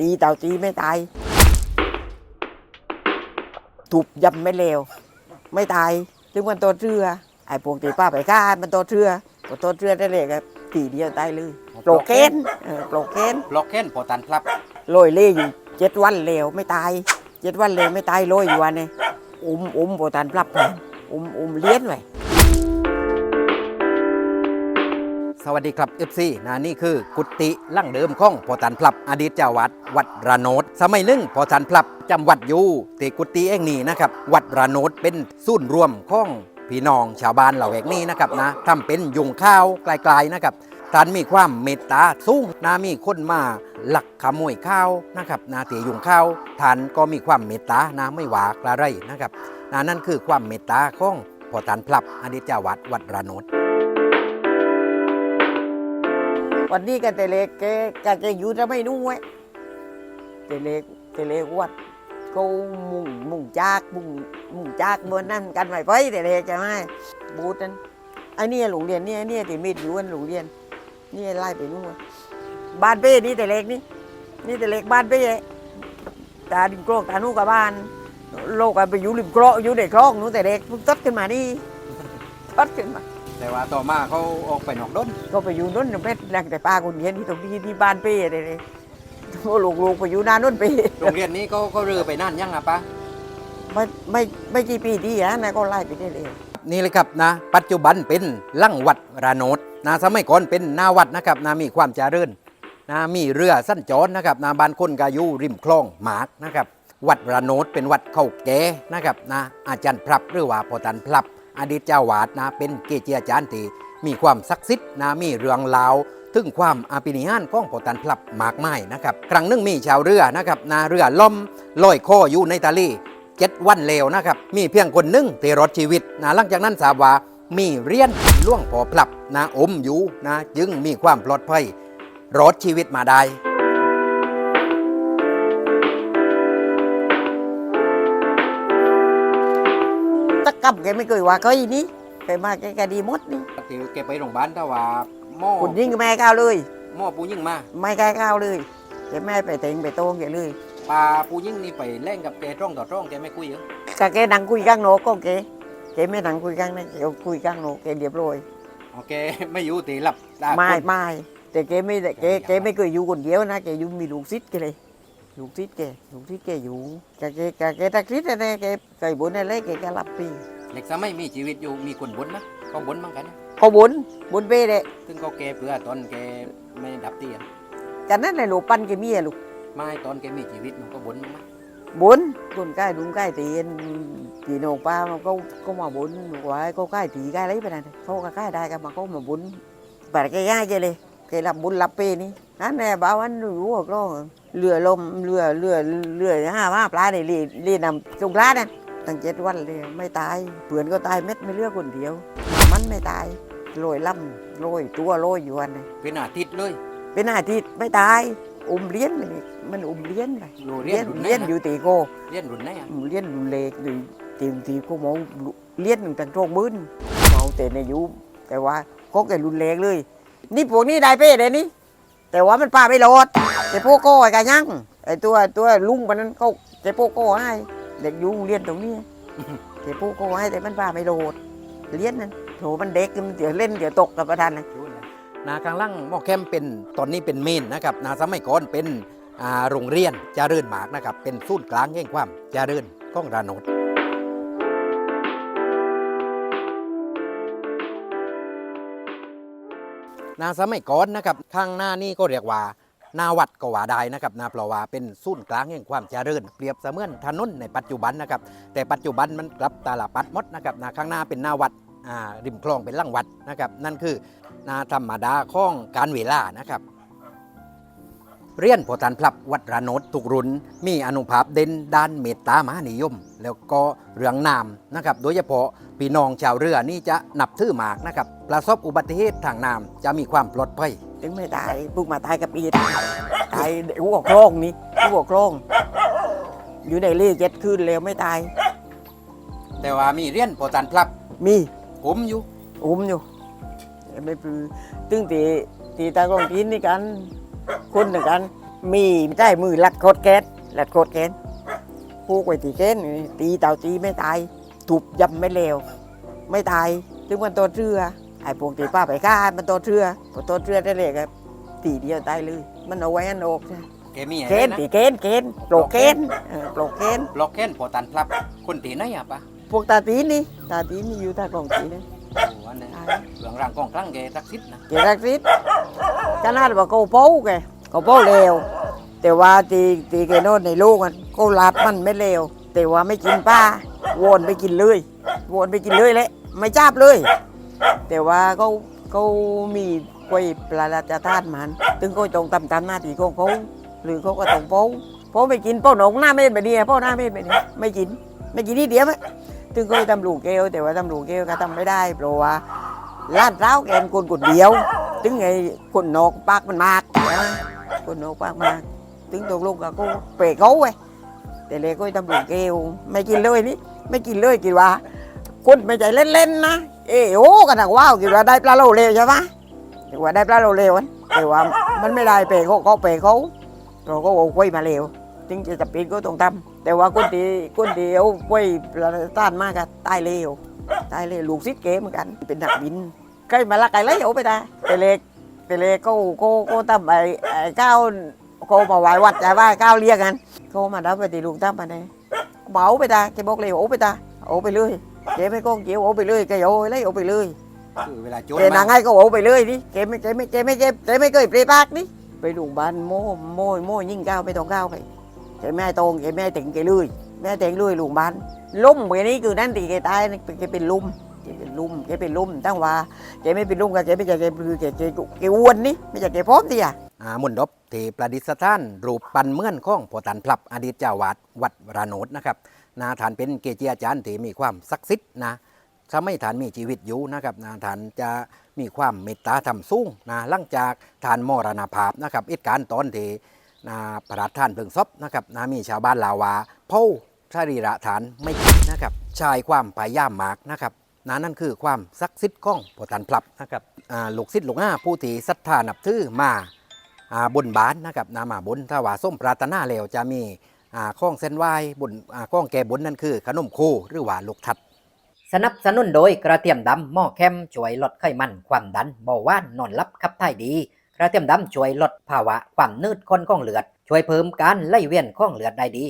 ตีเต่าตีไม่ตาย ถูกยำไม่เลวไม่ตายถึงมันตัวเรือไอ้พวกตีป้าไปฆ่ามันตัวเรือพอตัวเรือได้เลยครับตีเดียวตายเลยโปรเกนเออโปรเกนบล็อกเค้นโปรตันพลับลอยเล่อยู่เจ็ดวันเลวไม่ตายเจ็ดวันเลวไม่ตายลอยอยู่วันนี้อุ้มอุ้มโบตันปรับแผนอุ้มอุ้มเลี้ยนไว้ สวัสดีครับ FC นะนี่คือกุฏิลั่งเดิมของโปรตันพลับ อดีตเจ้าวัด วัดระโนดสมัยหนึ่งโปรตันพลับจำวัดอยู่ตีกุฏิเองนี่นะครับวัดระโนดเป็นศูนย์รวมของพี่น้องชาวบ้านเหล่าแห่งนี้นะครับนะทำเป็นยุงข้าวไกลๆนะครับท่านมีความเมตตาสูงนะมีคนมาหลักขโมยข้าวนะครับนาเตียยุงข้าวท่านก็มีความเมตตานะไม่หวากระไรนะครับนะนั่นคือความเมตตาของพอท่านพลับอดีตเจ้าวัดวัดระโนด วันนี้กันแต่เล็กแกแกแกอยู่จะไม่นู้ไว้แต่เล็กแต่เล็กวัดเขามุ่งมุ่งจากมุ่งมุ่งจากบนนั่นกันไม่ไปแต่เล็กใช่ไหมบูธนั้นไอ้นี่ยโรงเรียนเนี่ยไอ้เนี่ยที่มีดอยู่อันโรงเรียน นี่ไล่ไปนู่นบ้านเป้นี่แต่เล็กนี่นี่แต่เล็กบ้านเป้ตาดิมโกรกตานู่นกับบ้าน โลกไปอยู่ริมโกรกอยู่ในคลองนู้นแต่เล็กเพิ่งตัดขึ้นมานี่ตัดขึ้นมา แต่ว่าต่อมาเขาออกไปนอกด้นก็ไปอยู่นู้นเพชรแต่ป้าคนเรียนที่ตรงที่ที่บ้านเป้เลยเลยโอ้ลูกลูกๆไปอยู่หนานู้นเป้โรงเรียนนี้เขาเขาเรือไปนั่นยังอะปะไม่ไม่ไม่กี่ปีที่อะนะก็ไล่ไปได้เลยนี่เลยครับนะปัจจุบันเป็นลั่งวัดระโนดนะสมัยก่อนเป็นหนาวัดนะครับนะมีความเจริญนะมีเรือสั้นจรนะครับนะบ้านคนกาอยู่ริมคลองหมากนะครับวัดระโนดเป็นวัดเข้าแก่นะครับนะอาจารย์พลับหรือว่าพอตันพลับ อดีตเจ้าวาดนะเป็นเกจิอาจารย์ที่มีความศักดิ์สิทธิ์นะมีเรื่องราวถึงความอาปินิฮานของพอตันพลับมากมายนะครับ ครั้งหนึ่งมีชาวเรือนะครับนาเรือล่มลอยคออยู่ในทะเลเจ็ดวันเลวนะครับ มีเพียงคนหนึ่งที่รอดชีวิตนะหลังจากนั้นทราวามีเรียญล่วงพอพลับนะอมอยู่นะจึงมีความปลอดภัยรอดชีวิตมาได้ ตะกับแกไม่เคยว่าก็อีนี้แกมาแกแกดีหมดนี่ที่แกไปโรงพยาบาลถ้าว่าหม้อคุณยิ่งแม่ก้าวเลยหม้อปูยิ่งมาไม่แกก้าวเลยแกแม่ไปเต็งไปโต้งแกเลยปลาปูยิ่งนี่ไปเล่นกับแกตร่องต่อตร่องแกไม่คุยเหรอก็แกนั่งคุยข้างโนกก็แกแกไม่นั่งคุยข้างนั้นแกคุยข้างโนกแกเรียบร้อยโอเคไม่อยู่ตีหลับตาไม่คนไม่แต่แกไม่ได้แกแกไม่เคยอยู่คนเดียวนะแกอยู่มีลูกศิษย์แกเลย ลูกศิษย์แกลูกศิษย์แกอยู่แกแกแกแกตะคริสอะไรแกใส่บุญอะไรแกแกรับปีเด็กสมัยมีชีวิตอยู่มีคนบนนะก็บนบ้างกันนะเขาบุญบุญเป้เลยซึ่งก็แกเพื่อตอนแกไม่ดับเตียนกันนั่นเลยลูกปั้นแกเมียลูกไม่ตอนแกมีชีวิตมันก็บนบ้างไหมบุญคนใกล้ลุงใกล้ตีนตีโหนงป้ามันก็ก็มาบุญบอกว่าก็ใกล้ตีใกล้อะไรไปนั่นเขาก็ใกล้ได้กันมาก็มาบุญแต่แกง่ายแกเลยแกรับบุญรับเป้นี่นั่นแหละบ้าวันรู้ว่าก็ เรือลมเรือเรือเรือห้าว่าปลาเนี่ยรีเรียนนำสงกรานต์นั่นตั้งเจ็ดวันเลยไม่ตายเผื่อนก็ตายเม็ดไม่เลือกคนเดียว มันไม่ตายโรยล่ำโรยตัวโรยอยู่วันนี้เป็นอาทิตย์เลย เป็นอาทิตย์ไม่ตายอุ้มเลี้ยนมันนี่มันอุ้มเลี้ยนไปอยู่เรีเลี้ยยนนรุ่นไหนเลี้ยนนะอยู่ตีโกเรียนรุ่นไหนอะเลี้ยนอยู่เล็กหรือตีมตีก็มองเลี้ยนหนึ่งตั้งโจกบืนเมาแต่ในอายุแต่ว่าก็แกรุนแรงเลย นี่พวกนี้ได้เป้เลยนี่ แต่ว่ามันป้าไม่รอดแต่พวกโก้ไอ้กันยังไอ้ตัวตัวลุงมันนั้นเขาแต่พวกโก้ให้เด็กอยุ่โรงเรียนตรงนี้แต่พวกโก้ให้แต่มันป้าไม่รอดเลี้ยนนั้นโถมันเด็กมันเดี๋ยวเล่นเดี๋ยวตกกับประธานนะรู้เลยนาข้างล่างหม้อแคมเป็นตอนนี้เป็นเมนนะครับนาสมัยก่อนเป็นโรงเรียนเจริญหมากนะครับเป็นศูนย์กลางแห่งความเจริญของระโนด นาสมัยก่อนนะครับข้างหน้านี่ก็เรียกว่านาวัดก็ว่าได้นะครับนาเพราะว่าเป็นศูนย์กลางแห่งความเจริญ เปรียบเสมือนถนนในปัจจุบันนะครับแต่ปัจจุบันมันกลับตาลปัดมดนะครับนาข้างหน้าเป็นนาวัดอ่าริมคลองเป็นล่างวัดนะครับนั่นคือนาธรรมดาข้องการเวลานะครับเรียนโพธันพลับวัดระโนดทุกรุ่นมีอนุภาพเด่นด้านเมตตามหานิยม แล้วก็เรื่องนามนะครับโดยเฉพาะ พี่น้องชาวเรือนี่จะนับถือมากนะครับประสบอุบัติเหตุทางน้ำจะมีความปลอดภัยถึงไม่ตายพวกมาตายกับปีตายตายหัวโครงนี่หัวโครงอยู่ในเล่เจ็ดคืนแล้วไม่ตาย แต่ว่ามีเรียนโพธันพลับมีผมอยู่อุ้มอยู่ไม่ปลือตึงตีตีตากองกินนี่กันคนหนึ่งกัน มีได้มือลัดโคตรแกนลัดโคตรแกนผูกไว้ตีแกนนี่ตีเต่าตีไม่ตาย ถูบยำไม่เลวไม่ตายถึงมันตัวเรือไอ้พวกตีป้าไปฆ่ามันตัวเรือพอตัวเรือได้เลยครับตีเดียวตายเลย มันเอาไว้อันโอกใช่แกมีอะเกไรณฑ์นะตีเกณฑ์เกณฑ์โปรเกณฑ์เออโปรเกณฑ์บล็อกแค้นพอตันพลับ คนตีไหนอะปะพวกตาตีนนี่ตาตีนนี่อยู่ตากล่องตีนี่โอ้อันนี้ตายเรื่องรางกองคลั่งแกทักษิณนะเกรักซิดขนาดว่าเขาโป้แกเขาโป้เลวแต่ว่าตีตีแกโน่นในลูกมันเขาลาบมันไม่เลวแต่ว่าไม่กินป้า วนไปกินเลยวนไปกินเลยแหละไม่จับเลย แต่ว่าเขาเขามีกล้วยปลาราชทานมันถึงเขาจงตำตามหน้าที่ของเขาหรือเขาก็ต้องโป้โป้ไม่กินโป้หนงหน้าเม็ดแบบนี้โป้หน้าเม็ดแบบนี้ไม่กิน ไม่กินนี่เดียวไหมถึงเขาทำลูกเกลแต่ว่าทำลูกเกลก็ทำไม่ได้เพราะว่าลาดเท้าแกนคนคนเดียว ถึงไอ้คนนอกปากมันมากคนนอกปากมากถึงตกลงกับกูเปรกเขาไว้ แต่เลยก็ทำลูกเกลไม่กินเลยนี่ไม่กินเลยกินว่าคนไม่ใจเล่นๆนะเออโอ้กันหนักว้าวกินว่าได้ปลาโลเลวใช่ปะกินว่าได้ปลาโลเลวอะแต่ว่ามันไม่ได้เปรเขาเขาเปรเขาเราก็เอากล้ยมาเลวถึงจะจับปีนก็ต้องทำแต่ว่าคนที่คนทีเอากล้วยปลาต้านมากก็ตายเลวตายเลวลูกซิดเก๋เหมือนกัน เป็นนักบินใกล้มาละไก่เลยโอ้ไปได้แต่เล็กแต่เล็กก็ก็ก็ทำไอ้ไอ้ก้าว ก็มาไหว้วัดใจว่าก้าวเรียกกันก็มาดับไปตีลุงตั้มมาเนี่ยเบาไปตาแกบอกเลยโอ้ไปตาโอ้ไปเลยแกไม่ก้องเกี่ยวโอ้ไปเลยแกโอ้เลยโอ้ไปเลยคือเวลาโจรแกนางมาไงก็โอ้ไปเลยนี่แกไม่แกไม่แกไม่แกแกไม่เคยเปรย์ปากนี่ไปโรงพยาบาลโม่โม่โม่ยิ่งก้าวไม่ต้องก้าวไปแกแม่ตรงแกแม่ถึงแกเลยแม่ถึงเลยโรงพยาบาลลุ่มไปนี้คือนั่นตีแกตายแกเป็นลุ่มแกเป็นลุ่มแกเป็นลุ่มตั้งว่าแกไม่เป็นลุงกับแกไม่ใช่แกคือแกแกแกอ้วนนี่ไม่ใช่แกพร้อมดิอะอ่า มุนดบที่ประดิษฐาน รูปปันเมื่อนของพอตันพลับอดีตเจ้าวาดวัดราโนดนะครับนาฐานเป็นเกจิอาจารย์ที่มีความศักดิ์สิทธิ์นะถ้าไม่ฐานมีชีวิตอยู่นะครับนาฐานจะมีความเมตตาธรรมสูงนะหลังจากฐานมรณภาพนะครับอิการตอนที่นาพระราชทานเพลิงศพนะครับนามีชาวบ้านลาวาเผาสรีระฐานไม่คิดนะครับชายความพยายามมากนะครับนานั่นคือความศักดิ์สิทธิ์ของพอตันพลับนะครับอ่าลูกศิษย์ลูกห้าผู้ที่ศรัทธานับถือมา บนบานนะครับนามาบนถ้าว่าส้มปรารถนาแล้วจะมีข้องเส้นไหวบนข้องแก่บนนั่นคือ ขนมโคหรือว่าลูกทัด สนับสนุนโดยกระเทียมดำหม้อแคมช่วยลดไขมันความดันเบาหวานนอนหลับขับถ่ายดี กระเทียมดำช่วยลดภาวะความนืดข้นข้องเลือด ช่วยเพิ่มการไหลเวียนข้องเลือดได้ดี